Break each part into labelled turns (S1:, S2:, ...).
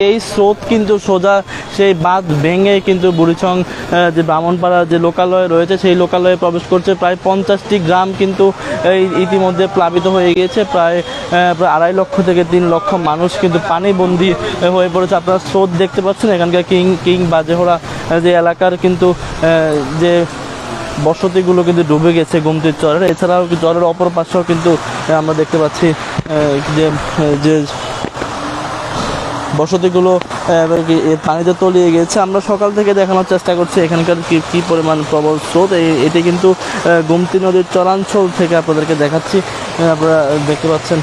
S1: এই স্রোত কিন্তু সোজা সেই বাঁধ ভেঙে কিন্তু আহ, যে ব্রাহ্মণপাড়া যে লোকালয় রয়েছে সেই লোকালয়ে প্রবেশ করছে। প্রায় পঞ্চাশটি গ্রাম কিন্তু এই ইতিমধ্যে প্লাবিত হয়ে গিয়েছে। প্রায় প্রায় আড়াই লক্ষ থেকে তিন লক্ষ মানুষ কিন্তু পানিবন্দী হয়ে পড়েছে। আপনারা স্রোত দেখতে পাচ্ছেন এখানকার কিং কিং বাজেহরা যে এলাকার কিন্তু যে বসতিগুলো কিন্তু ডুবে গেছে গুমতির চরের এছাড়াও চরের অপর পাশেও কিন্তু আমরা দেখতে পাচ্ছি যে যে বসতিগুলো পানিতে তলিয়ে গেছে। আমরা সকাল থেকে দেখানোর চেষ্টা করছি এখানকার কি, কী পরিমাণ প্রবল স্রোত। এটি কিন্তু গোমতী নদীর চরাঞ্চল থেকে আপনাদেরকে দেখাচ্ছি। আপনারা দেখতে পাচ্ছেন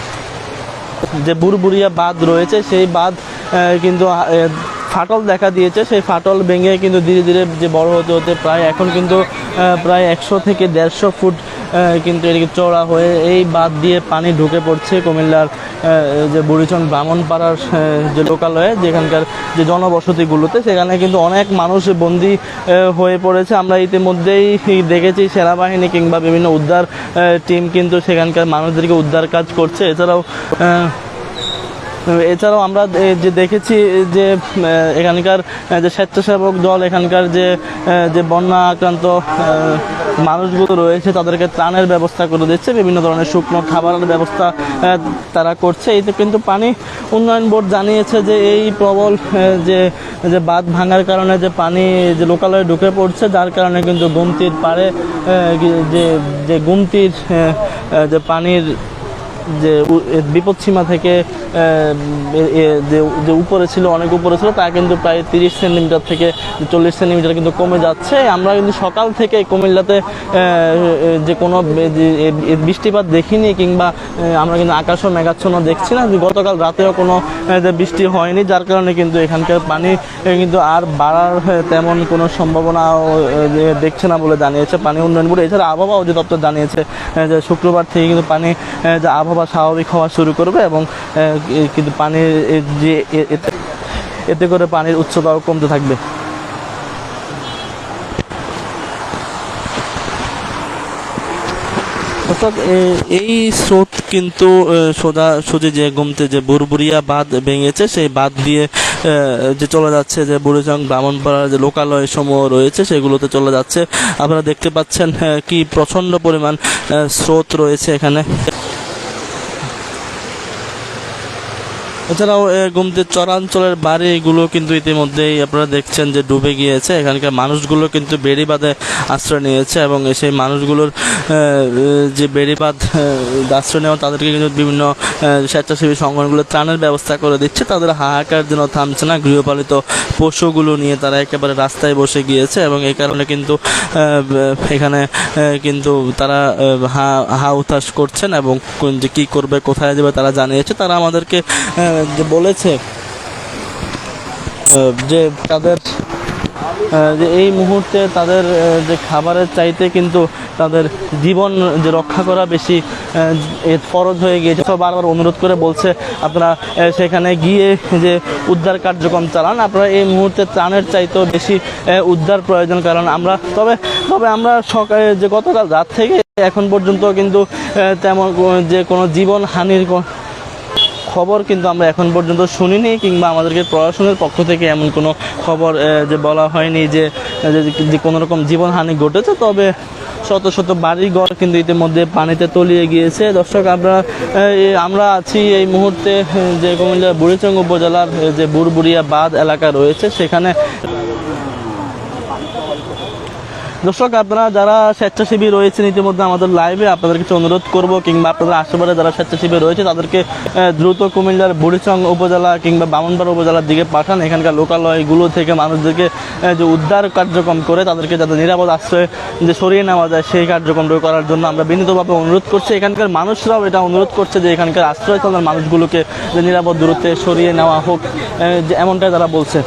S1: যে বুড়বুড়িয়া বাঁধ রয়েছে। সেই বাঁধ কিন্তু ফাটল দেখা দিয়েছে। সেই ফাটল ভেঙে কিন্তু ধীরে ধীরে যে বড় হতে হতে প্রায় এখন কিন্তু প্রায় একশো থেকে দেড়শো ফুট কিন্তু এদিকে চড়া হয়ে এই বাদ দিয়ে পানি ঢুকে পড়ছে কুমিল্লার যে বুড়িচন ব্রাহ্মণপাড়ার যে লোকালয়ে, যেখানকার যে জনবসতিগুলোতে, সেখানে কিন্তু অনেক মানুষ বন্দি হয়ে পড়েছে। আমরা ইতিমধ্যেই দেখেছি সেনাবাহিনী কিংবা বিভিন্ন উদ্ধার টিম কিন্তু সেখানকার মানুষদেরকে উদ্ধার কাজ করছে। এছাড়াও এছাড়াও আমরা যে দেখেছি যে এখানকার যে স্বেচ্ছাসেবক দল এখানকার যে যে বন্যা আক্রান্ত মানুষগুলো রয়েছে তাদেরকে ত্রাণের ব্যবস্থা করে দিচ্ছে বিভিন্ন ধরনের শুকনো খাবারের ব্যবস্থা তারা করছে। এই তো কিন্তু পানি উন্নয়ন বোর্ড জানিয়েছে যে এই প্রবল যে যে বাঁধ ভাঙার কারণে যে পানি যে লোকালয়ে ঢুকে পড়ছে যার কারণে কিন্তু গুমতির আহ, যে যে গুমতির যে পানির যে বিপদ সীমা থেকে যে উপরে ছিল, অনেক উপরে ছিল, তা কিন্তু প্রায় তিরিশ সেন্টিমিটার থেকে চল্লিশ সেন্টিমিটার কিন্তু কমে যাচ্ছে। আমরা কিন্তু সকাল থেকে কুমিল্লাতে যে কোনো বৃষ্টিপাত দেখিনি কিংবা আমরা কিন্তু আকাশও মেঘাচ্ছন্ন দেখছি না। গতকাল রাতেও কোনো বৃষ্টি হয়নি, যার কারণে কিন্তু এখানকার পানি কিন্তু আর বাড়ার তেমন কোনো সম্ভাবনা দেখছে না বলে জানিয়েছে পানি উন্নয়ন বোর্ড। এছাড়া আবহাওয়া অধিদপ্তর জানিয়েছে যে শুক্রবার থেকে কিন্তু পানি যে আবহাওয়া স্বাভাবিক হওয়া শুরু করবে এবং কিন্তু পানির যে এতে করে পানির উচ্চতাও কমতে থাকবে। এ- এই স্রোত কিন্তু সোজা সোজা যে গুমতে যে বুরবুরিয়া বাঁধ ভেঙেছে, সেই বাঁধ দিয়ে যে চলে যাচ্ছে যে বুড়িচং ব্রাহ্মণপাড়ার যে লোকালয় সমূহ রয়েছে, সেগুলোতে চলে যাচ্ছে। আপনারা দেখতে পাচ্ছেন কি প্রচণ্ড পরিমাণ স্রোত রয়েছে এখানে। এছাড়াও গুমতির চরাঞ্চলের বাড়িগুলো কিন্তু ইতিমধ্যেই আপনারা দেখছেন যে ডুবে গিয়েছে। এখানকার মানুষগুলো কিন্তু বেড়িবাঁধে আশ্রয় নিয়েছে এবং সেই মানুষগুলোর যে বেড়িবাঁধ আশ্রয় নেওয়া, তাদেরকে কিন্তু বিভিন্ন স্বেচ্ছাসেবী সংগঠনগুলো ত্রাণের ব্যবস্থা করে দিচ্ছে। তাদের হাহাকার জন্য থামছে না। গৃহপালিত পশুগুলো নিয়ে তারা একেবারে রাস্তায় বসে গিয়েছে এবং এই কারণে কিন্তু এখানে কিন্তু তারা হা হা উতাস করছেন এবং যে কী করবে, কোথায় যাবে তারা জানিয়েছে। তারা আমাদেরকে যে বলেছে যে তাদের যে এই মুহূর্তে তাদের যে খাবারের চাইতে কিন্তু তাদের জীবন যে রক্ষা করা বেশি ফরজ হয়ে গিয়েছে। তো বারবার অনুরোধ করে বলছে, আপনারা সেখানে গিয়ে যে উদ্ধার কার্যক্রম চালান। আপনারা এই মুহূর্তে ত্রাণের চাইতেও বেশি উদ্ধার প্রয়োজন। কারণ আমরা, তবে তবে আমরা সকালে, যে গতকাল রাত থেকে এখন পর্যন্ত কিন্তু তেমন, যে কোনো জীবন হানির খবর কিন্তু আমরা এখন পর্যন্ত শুনিনি কিংবা আমাদেরকে প্রশাসনের পক্ষ থেকে এমন কোনো খবর যে বলা হয়নি যে কোনো রকম জীবনহানি ঘটেছে। তবে শত শত বাড়ি ঘর কিন্তু ইতিমধ্যে পানিতে তলিয়ে গিয়েছে। দর্শক, আমরা আমরা আছি এই মুহূর্তে যে কুমিল্লা বুড়িচং উপজেলার যে বুড়বুড়িয়া বাঁধ এলাকা রয়েছে, সেখানে দর্শক, আপনারা যারা স্বেচ্ছাসেবী রয়েছেন ইতিমধ্যে আমাদের লাইভে আপনাদের কিছু অনুরোধ করব কিংবা আপনাদের আশেপাশে যারা স্বেচ্ছাসেবী রয়েছে, তাদেরকে দ্রুত কুমিল্লার বুড়িচং উপজেলা কিংবা বামনপাড়া উপজেলার দিকে পাঠান। এখানকার লোকালয়গুলো থেকে মানুষদেরকে যে উদ্ধার কার্যক্রম করে, তাদেরকে যাতে নিরাপদ আশ্রয়ে যে সরিয়ে নেওয়া যায়, সেই কার্যক্রমটা করার জন্য আমরা বিনীতভাবে অনুরোধ করছি। এখানকার মানুষরাও এটা অনুরোধ করছে যে এখানকার আশ্রয়স্থলের মানুষগুলোকে যে নিরাপদ দূরত্বে সরিয়ে নেওয়া হোক যে এমনটাই তারা বলছে।